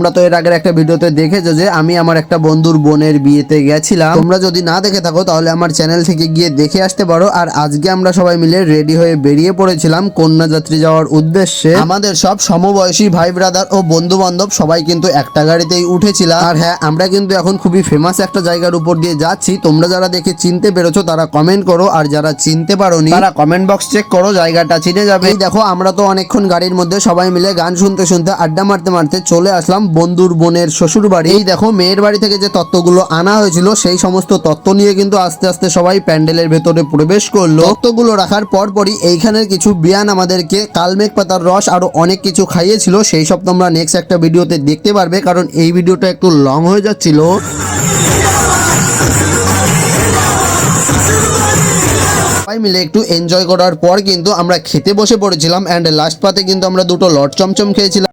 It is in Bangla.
তোমরা তো এর আগের একটা ভিডিওতে দেখেছ যে আমি আমার একটা বন্ধুর বোনের বিয়েতে গেছিলাম। তোমরা যদি না দেখে থাকো, তাহলে আমার চ্যানেল থেকে গিয়ে দেখে আসতে পারো। আর আজকে আমরা সবাই মিলে রেডি হয়ে বেরিয়ে পড়েছিলাম কন্যাযাত্রী যাওয়ার উদ্দেশ্যে। আমাদের সব সমবয়সী ভাই ব্রাদার ও বন্ধু বান্ধব সবাই কিন্তু একটা গাড়িতেই উঠেছিলাম আর হ্যাঁ আমরা কিন্তু এখন খুবই ফেমাস একটা জায়গার উপর দিয়ে যাচ্ছি। তোমরা যারা দেখে চিনতে পেরেছ, তারা কমেন্ট করো। আর যারা চিনতে পারোনি, তারা কমেন্ট বক্স চেক করো, জায়গাটা চিনে যাবে। দেখো, আমরা তো অনেকক্ষণ গাড়ির মধ্যে সবাই মিলে গান শুনতে শুনতে আড্ডা মারতে মারতে চলে আসলাম বন্ধুর বোনের শ্বশুর বাড়ি এই দেখো, মেয়ের বাড়ি থেকে যে তত্ত্বগুলো আনা হয়েছিল, সেই সমস্ত তত্ত্ব নিয়ে কিন্তু আস্তে আস্তে সবাই প্যান্ডেলের ভেতরে প্রবেশ করল। তত্ত্বগুলো রাখার পরপরই এইখানের কিছু বিয়ান আমাদেরকে কালমেঘ পাতার রস আরও অনেক কিছু খাইয়েছিল। সেই সব তোমরা নেক্সট একটা ভিডিওতে দেখতে পারবে, কারণ এই ভিডিওটা একটু লং হয়ে যাচ্ছিল। সবাই মিলে একটু এনজয় করার পর কিন্তু আমরা খেতে বসে পড়েছিলাম অ্যান্ড লাস্ট পাতে কিন্তু আমরা দুটো লট চমচম খেয়েছিলাম।